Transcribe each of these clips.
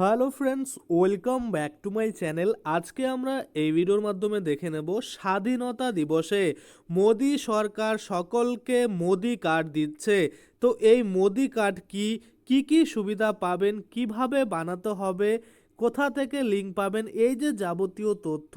Hello friends, welcome back to my channel. আজকে আমরা এই ভিডিওর মাধ্যমে দেখে নেব স্বাধীনতা দিবসে মোদি সরকার সকলকে মোদি কার্ড দিচ্ছে। তো এই মোদি কার্ড কি কি কি সুবিধা পাবেন, কীভাবে বানাতে হবে, কোথা থেকে লিঙ্ক পাবেন, এই যে যাবতীয় তথ্য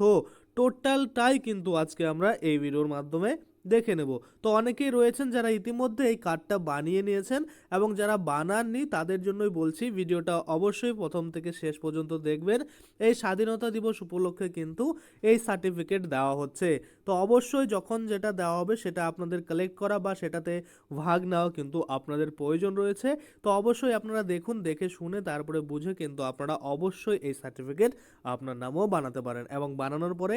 টোটালটাই কিন্তু আজকে আমরা এই ভিডিওর মাধ্যমে দেখে নেব। তো অনেকেই রয়েছেন যারা ইতিমধ্যে এই কার্ডটা বানিয়ে নিয়েছেন এবং যারা বানাননি তাদের জন্যই বলছি ভিডিওটা অবশ্যই প্রথম থেকে শেষ পর্যন্ত দেখবেন। এই স্বাধীনতা দিবস উপলক্ষে কিন্তু এই সার্টিফিকেট দেওয়া হচ্ছে। তো অবশ্যই যখন যেটা দেওয়া হবে সেটা আপনাদের কালেক্ট করা বা সেটাতে ভাগ নেওয়া কিন্তু আপনাদের প্রয়োজন রয়েছে। তো অবশ্যই আপনারা দেখুন, দেখে শুনে তারপরে বুঝে কিন্তু আপনারা অবশ্যই এই সার্টিফিকেট আপনার নামও বানাতে পারেন এবং বানানোর পরে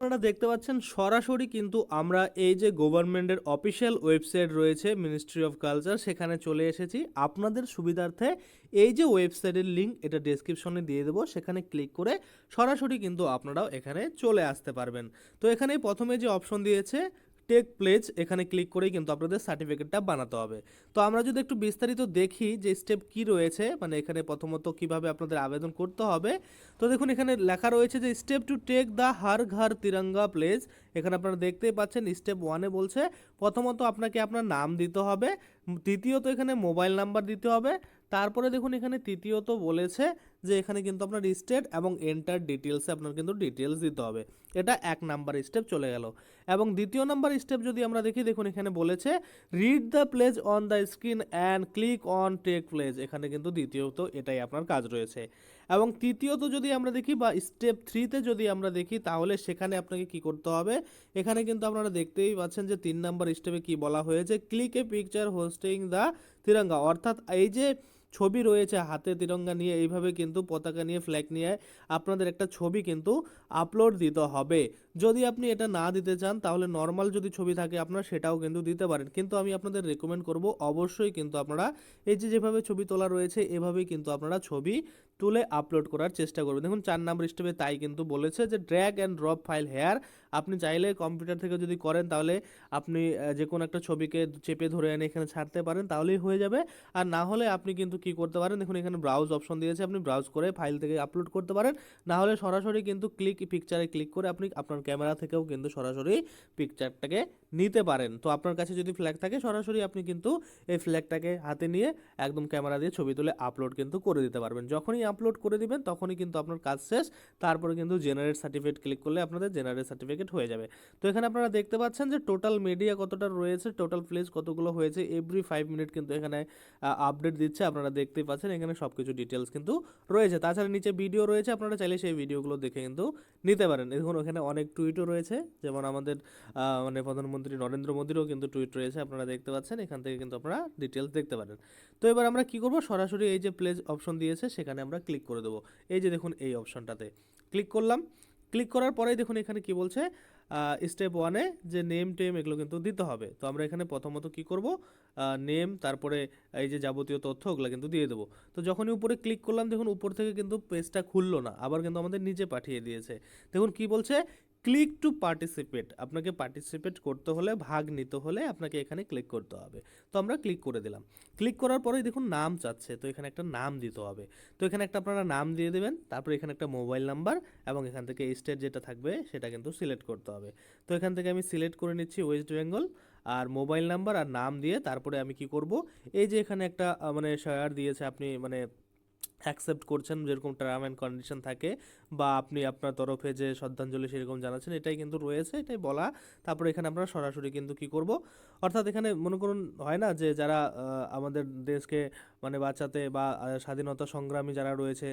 আপনারা দেখতে পাচ্ছেন সরাসরি কিন্তু আমরা এই যে গভর্নমেন্টের অফিসিয়াল ওয়েবসাইট রয়েছে মিনিস্ট্রি অফ কালচার সেখানে চলে এসেছি। আপনাদের সুবিধার্থে এই যে ওয়েবসাইটের লিঙ্ক এটা ডেসক্রিপশনে দিয়ে দেবো। সেখানে ক্লিক করে সরাসরি কিন্তু আপনারাও এখানে চলে আসতে পারবেন। তো এখানে প্রথমে যে অপশন দিয়েছে টেক প্লেজ, এখানে ক্লিক করেই কিন্তু আপনাদের সার্টিফিকেটটা বানাতে হবে। তো আমরা যদি একটু বিস্তারিত দেখি যে স্টেপ কি রয়েছে মানে এখানে প্রথমত কীভাবে আপনাদের আবেদন করতে হবে। তো দেখুন, এখানে লেখা রয়েছে যে step to take the Har Ghar Tiranga pledge. এখানে আপনারা দেখতেই পাচ্ছেন স্টেপ ওয়ানে বলছে, প্রথমত আপনাকে আপনার নাম দিতে হবে, দ্বিতীয়ত এখানে মোবাইল নাম্বার দিতে হবে, তারপরে দেখুন এখানে তৃতীয়ত বলেছে যে এখানে কিন্তু আপনার স্টেট এবং এন্টার ডিটেলসে আপনার কিন্তু ডিটেলস দিতে হবে। এটা এক নাম্বার স্টেপ চলে গেল। এবং দ্বিতীয় নাম্বার স্টেপ যদি আমরা দেখি, দেখুন এখানে বলেছে read the pledge on the screen and click on take pledge এখানে কিন্তু দ্বিতীয়ত এটাই আপনার কাজ রয়েছে। এবং তৃতীয়ত যদি আমরা দেখি বা স্টেপ থ্রিতে যদি আমরা দেখি, তাহলে সেখানে আপনাকে কি করতে হবে? এখানে কিন্তু আপনারা দেখতেই পাচ্ছেন যে তিন নাম্বার স্টেপে কি বলা হয়েছে click a picture hosting the Tiranga অর্থাৎ এই যে ছবি রয়েছে হাতে তিরঙ্গা নিয়ে, এইভাবে কিন্তু পতাকা নিয়ে ফ্ল্যাগ নিয়ে আপনাদের একটা ছবি কিন্তু আপলোড দিতে হবে। যদি আপনি এটা না দিতে চান, তাহলে নর্মাল যদি ছবি থাকে আপনারা সেটাও কিন্তু দিতে পারেন। কিন্তু আমি আপনাদের রেকমেন্ড করব, অবশ্যই কিন্তু আপনারা এই যে যেভাবে ছবি তোলা রয়েছে, এভাবেই কিন্তু আপনারা ছবি তুলে আপলোড করার চেষ্টা করবেন দেখুন, চার নাম্বার স্টেপে তাই কিন্তু বলেছে যে drag and drop file here আপনি চাইলে কম্পিউটার থেকে যদি করেন, তাহলে আপনি যে কোনো একটা ছবিকে চেপে ধরে এনে এখানে ছাড়তে পারেন, তাহলেই হয়ে যাবে। আর না হলে আপনি কিন্তু কি করতে পারেন, দেখুন, এখানে ব্রাউজ অপশন দিয়েছে, আপনি ব্রাউজ করে ফাইল থেকে আপলোড করতে পারেন। না হলে সরাসরি কিন্তু ক্লিক পিকচারে ক্লিক করে আপনি আপনার ক্যামেরা থেকেও কিন্তু সরাসরি পিকচারটাকে নিতে পারেন। তো আপনার কাছে যদি ফ্ল্যাগ থাকে, সরাসরি আপনি কিন্তু এই ফ্ল্যাগটাকে হাতে নিয়ে একদম ক্যামেরা দিয়ে ছবি তুলে আপলোড কিন্তু করে দিতে পারবেন। যখনই আপলোড করে দিবেন, তখনই কিন্তু আপনার কাজ শেষ। তারপরে কিন্তু জেনারেট সার্টিফিকেট ক্লিক করলে আপনাদের জেনারেট সার্টিফিকেট হয়ে যাবে। তো এখানে আপনারা দেখতে পাচ্ছেন যে টোটাল মিডিয়া কতটা রয়েছে টোটাল প্লেস কতগুলো হয়েছে এভরি ফাইভ মিনিট কিন্তু এখানে আপডেট দিচ্ছে, আপনারা দেখতেই পাচ্ছেন, এখানে সব কিছু ডিটেলস কিন্তু রয়েছে। তাছাড়া নিচে ভিডিও রয়েছে, আপনারা চাইলে সেই ভিডিওগুলো দেখে কিন্তু নিতে পারেন। দেখুন, ওখানে অনেক টুইটও রয়েছে, যেমন আমাদের মানে প্রধানমন্ত্রী নরেন্দ্র মোদীরও কিন্তু টুইট রয়েছে, আপনারা দেখতে পাচ্ছেন, এখান থেকে কিন্তু আপনারা ডিটেলস দেখতে পারেন। তো এবার আমরা কি করব? সরাসরি এই যে প্লেস অপশন দিয়েছে, সেখানে আমরা ক্লিক করে দেবো। এই যে দেখুন এই অপশনটাতে ক্লিক করলাম। ক্লিক করার পরেই দেখুন এখানে কি বলছে? স্টেপ ওয়ানে যে নেম টেম এগুলো কিন্তু দিতে হবে। তো আমরা এখানে প্রথমত কি করব? নেম তারপরে এই যে যাবতীয় তথ্য ওগুলো কিন্তু দিয়ে দেবো। তো যখনই উপরে ক্লিক করলাম দেখুন উপর থেকে কিন্তু পেজটা খুললো না। আবার কিন্তু আমাদের নিচে পাঠিয়ে দিয়েছে। দেখুন কি বলছে? ক্লিক টু পার্টিসিপেট আপনাকে পার্টিসিপেট করতে হলে, ভাগ নিতে হলে আপনাকে এখানে ক্লিক করতে হবে। তো আমরা ক্লিক করে দিলাম। ক্লিক করার পরেই দেখুন নাম চাচ্ছে, তো এখানে একটা নাম দিতে হবে। তো এখানে একটা আপনারা নাম দিয়ে দেবেন, তারপরে এখানে একটা মোবাইল নাম্বার এবং এখান থেকে স্টেট যেটা থাকবে, সেটা কিন্তু সিলেক্ট করতে হবে। তো এখান থেকে আমি সিলেক্ট করে নিচ্ছি ওয়েস্ট বেঙ্গল আর মোবাইল নাম্বার আর নাম দিয়ে তারপরে আমি কি করব? এই যে এখানে একটা মানে শেয়ার দিয়েছে আপনি মানে অ্যাকসেপ্ট করছেন যেরকম টার্ম অ্যান্ড কন্ডিশন থাকে বা আপনি আপনার তরফে যে শ্রদ্ধাঞ্জলি সেরকম জানাচ্ছেন, এটাই কিন্তু রয়েছে, এটাই বলা। তারপরে এখানে আমরা সরাসরি কিন্তু কি করব? অর্থাৎ এখানে মনে করুন, হয় না যে যারা আমাদের দেশকে মানে বাঁচাতে বা স্বাধীনতা সংগ্রামী যারা রয়েছে,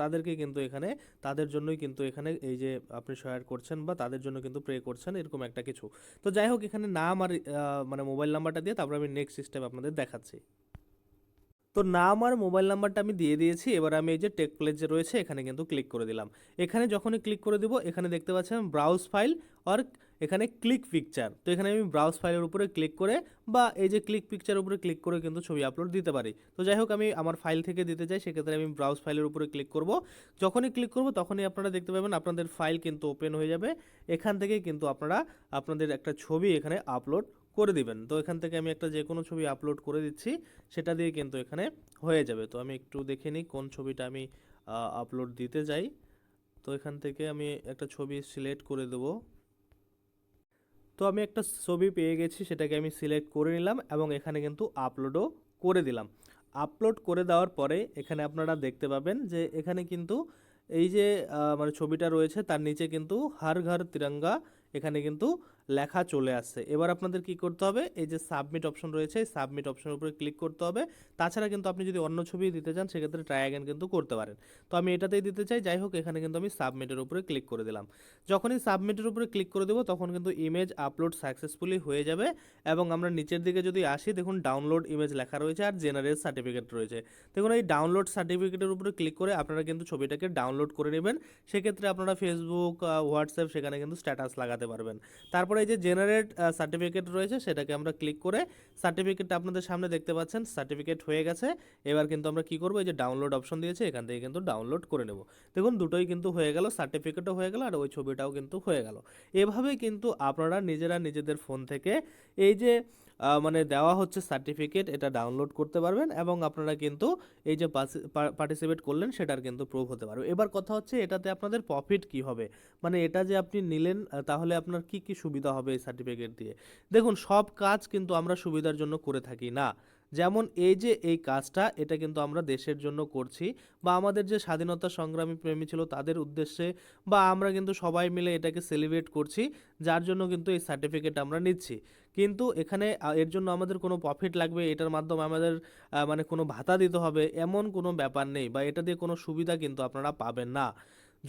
তাদেরকে কিন্তু এখানে, তাদের জন্যই কিন্তু এখানে এই যে আপনি শেয়ার করছেন বা তাদের জন্য কিন্তু প্রে করছেন, এরকম একটা কিছু। তো যাই হোক, এখানে নাম আর মানে মোবাইল নাম্বারটা দিয়ে তারপরে আমি নেক্সট স্টেপ আপনাদের দেখাচ্ছি। তো নাম আর মোবাইল নাম্বারটা আমি দিয়ে দিয়েছি, এবার আমি এই যে টেক প্লেস যে রয়েছে, এখানে কিন্তু ক্লিক করে দিলাম। এখানে যখনই ক্লিক করে দিব, এখানে দেখতে পাচ্ছেন ব্রাউজ ফাইল আর এখানে ক্লিক পিকচার। তো এখানে আমি ব্রাউজ ফাইলের উপরে ক্লিক করে বা এই যে ক্লিক পিকচার উপরে ক্লিক করে কিন্তু ছবি আপলোড দিতে পারি। তো যাই হোক, আমি আমার ফাইল থেকে দিতে চাই, সেক্ষেত্রে আমি ব্রাউজ ফাইলের উপরে ক্লিক করব। যখনই ক্লিক করব, তখনই আপনারা দেখতে পাবেন আপনাদের ফাইল কিন্তু ওপেন হয়ে যাবে। এখান থেকেই কিন্তু আপনারা, আপনাদের একটা ছবি এখানে আপলোড করে দিবেন। তো এখান থেকে আমি একটা যে কোনো ছবি আপলোড করে দিচ্ছি, সেটা দিয়ে কিন্তু এখানে হয়ে যাবে। তো আমি একটু দেখে নিই কোন ছবিটা আমি আপলোড দিতে যাই। তো এখান থেকে আমি একটা ছবি সিলেক্ট করে দেবো। তো আমি একটা ছবি পেয়ে গেছি, সেটাকে আমি সিলেক্ট করে নিলাম এবং এখানে কিন্তু আপলোডও করে দিলাম। আপলোড করে দেওয়ার পরে এখানে আপনারা দেখতে পাবেন যে এখানে কিন্তু এই যে মানে ছবিটা রয়েছে, তার নিচে কিন্তু হার ঘর, তিরঙ্গা এখানে কিন্তু লেখা চলে আসছে। এবার আপনাদের কি করতে হবে? এই যে সাবমিট অপশন রয়েছে সাবমিট অপশনের উপরে ক্লিক করতে হবে। তাছাড়া কিন্তু আপনি যদি অন্য ছবি দিতে চান, সেক্ষেত্রে ট্রাই অ্যাগেন কিন্তু করতে পারেন। তো আমি এটাতেই দিতে চাই। যাই হোক, এখানে কিন্তু আমি সাবমিটের উপরে ক্লিক করে দিলাম। যখনই সাবমিটের উপরে ক্লিক করে দেবো, তখন কিন্তু ইমেজ আপলোড সাকসেসফুলি হয়ে যাবে এবং আমরা নিচের দিকে যদি আসি, দেখুন ডাউনলোড ইমেজ লেখা রয়েছে আর জেনারেল সার্টিফিকেট রয়েছে। দেখুন এই ডাউনলোড সার্টিফিকেটের উপরে ক্লিক করে আপনারা কিন্তু ছবিটাকে ডাউনলোড করে নেবেন। সেক্ষেত্রে আপনারা ফেসবুক হোয়াটসঅ্যাপ সেখানে কিন্তু স্ট্যাটাস লাগাতে পারবেন। তারপরে এই যে জেনারেট সার্টিফিকেট রয়েছে, সেটাকে আমরা ক্লিক করে সার্টিফিকেটটা আপনাদের সামনে দেখতে পাচ্ছেন সার্টিফিকেট হয়ে গেছে। এবার কিন্তু আমরা কি করব, এই যে ডাউনলোড অপশন দিয়েছে, এখান থেকে কিন্তু ডাউনলোড করে নেব। দেখুন, দুটোই কিন্তু হয়ে গেল সার্টিফিকেটও হয়ে গেল, আর ওই ছবিটাও কিন্তু হয়ে গেল। এভাবেই কিন্তু আপনারা নিজেরা নিজেদের ফোন থেকে এই যে মানে দেওয়া হচ্ছে সার্টিফিকেট এটা ডাউনলোড করতে পারবেন এবং আপনারা কিন্তু এই যে পার্টিসিপেট করলেন সেটার কিন্তু প্রুফ হতে পারবে। এবার কথা হচ্ছে এটাতে আপনাদের প্রফিট কি হবে? মানে এটা যে আপনি নিলেন তাহলে আপনার কি কি সুবিধা হবে এই সার্টিফিকেট দিয়ে? দেখুন, সব কাজ কিন্তু আমরা সুবিধার জন্য করে থাকি, না? যেমন এই যে এই কাজটা, এটা কিন্তু আমরা দেশের জন্য করছি বা আমাদের যে স্বাধীনতা সংগ্রামী প্রেমী ছিল তাদের উদ্দেশ্যে বা আমরা কিন্তু সবাই মিলে এটাকে সেলিব্রেট করছি, যার জন্য কিন্তু এই সার্টিফিকেট আমরা নিচ্ছি। কিন্তু এখানে এর জন্য আমাদের কোনো প্রফিট লাগবে, এটার মাধ্যমে আমাদের মানে কোনো ভাতা দিতে হবে, এমন কোনো ব্যাপার নেই বা এটা দিয়ে কোনো সুবিধা কিন্তু আপনারা পাবেন না।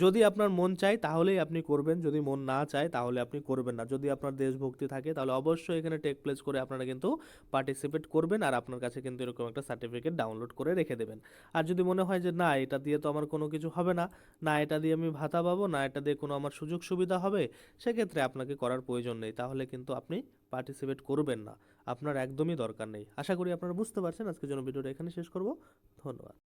যদি আপনার মন চায়, তাহলেই আপনি করবেন। যদি মন না চায়, তাহলে আপনি করবেন না। যদি আপনার দেশভক্তি থাকে, তাহলে অবশ্যই এখানে টেক প্লেস করে আপনারা কিন্তু পার্টিসিপেট করবেন আর আপনার কাছে কিন্তু এরকম একটা সার্টিফিকেট ডাউনলোড করে রেখে দেবেন। আর যদি মনে হয় যে, না, এটা দিয়ে তো আমার কোনো কিছু হবে না না, এটা দিয়ে আমি ভাতা পাবো, না, এটা দিয়ে কোনো আমার সুযোগ সুবিধা হবে, সেক্ষেত্রে আপনাকে করার প্রয়োজন নেই। তাহলে কিন্তু আপনি পার্টিসিপেট করবেন না। আপনার একদমই দরকার নেই। আশা করি আপনারা বুঝতে পারছেন। আজকের জন্য ভিডিওটা এখানে শেষ করব। ধন্যবাদ।